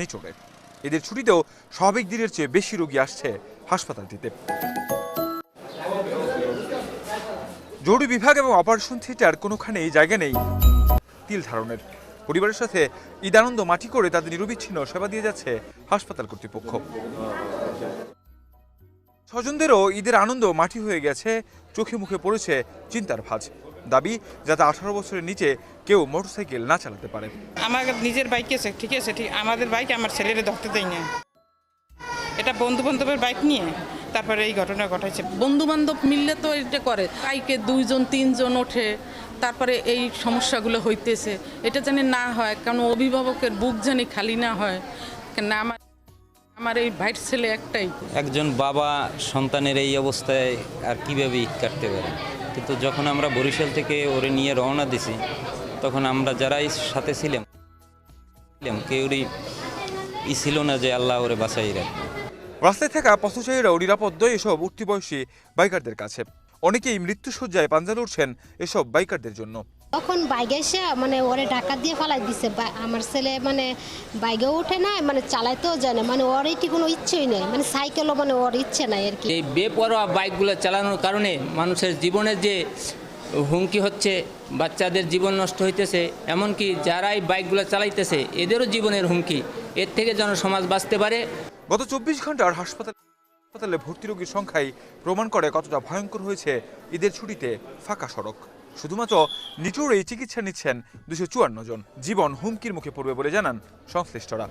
নিচড়ে। এদের ছুটিতেও স্বাভাবিক দিনের চেয়ে বেশি রোগী আসছে হাসপাতালটিতে। জরুরি বিভাগ এবং অপারেশন থিয়েটার কোনোখানেই জায়গা নেই তিল ধারণের। পরিবারের সাথে ঈদানন্দ মাটি করে তাদের নিরবিচ্ছিন্ন সেবা দিয়ে যাচ্ছে হাসপাতাল কর্তৃপক্ষ। স্বজনদেরও ঈদের আনন্দ মাটি হয়ে গেছে, চোখে মুখে পড়েছে চিন্তার ভাঁজ। দাবি যাতে আঠারো বছরের নিচে কেউ মোটরসাইকেল না চালাতে পারে। আমার নিজের বাইক আছে ঠিক আছে? ঠিক আমাদের বাইক আমার ছেলেরে ধরতে দেয় না এটা বন্ধু বান্ধবের বাইক নিয়ে তারপরে এই ঘটনা ঘটাইছে। বন্ধু বান্ধব মিললে তো এটা করে। বাইকে দুইজন তিনজন ওঠে তারপরে এই সমস্যাগুলো হইতেছে। এটা যেন না হয় কারণ অভিভাবকের বুক জানি খালি না হয়। কেন আমার আমার এই ভাইয়ের ছেলে একটাই। একজন বাবা সন্তানের এই অবস্থায় আর কীভাবে ঈদ কাটতে পারে? কিন্তু যখন আমরা বরিশাল থেকে ওরে নিয়ে রওনা দিছি, তখন আমরা যারাই সাথে ছিলাম, কেউরই ই ছিল না যে আল্লাহ ওরে বাঁচাই রাখবে রাস্তায় থাকা পথচারীরাও নিরাপদ এসব উঠতি বয়সী বাইকারদের কাছে। অনেকেই মৃত্যুসজ্জায় পাঞ্জা লড়ছেন এসব বাইকারদের জন্য। তখন বাইকে এসে মানে ওরে ডাকা দিয়ে ফেলাই দিছে। বা- আমার ছেলে মানে বাইকেও ওঠে না মানে চালাইতেও যায় না মানে ওর এটি কোনো ইচ্ছেই নেই। মানে সাইকেলও মানে ওর ইচ্ছে নাই আর কি। এই বেপরোয়া বাইকগুলো চালানোর কারণে মানুষের জীবনের যে হুমকি হচ্ছে বাচ্চাদের জীবন নষ্ট হইতেছে এমনকি যারাই বাইকগুলো চালাইতেছে এদেরও জীবনের হুমকি। এর থেকে যেন সমাজ বাঁচতে পারে। গত চব্বিশ ঘণ্টার হাসপাতাল হাসপাতালে ভর্তি রোগীর সংখ্যাই প্রমাণ করে কতটা ভয়ঙ্কর হয়েছে ঈদের ছুটিতে ফাঁকা সড়ক। শুধুমাত্র নিটোরেই চিকিৎসা নিচ্ছেন দুশো জন। জীবন হুমকির মুখে পড়বে বলে জানান সংশ্লিষ্টরা।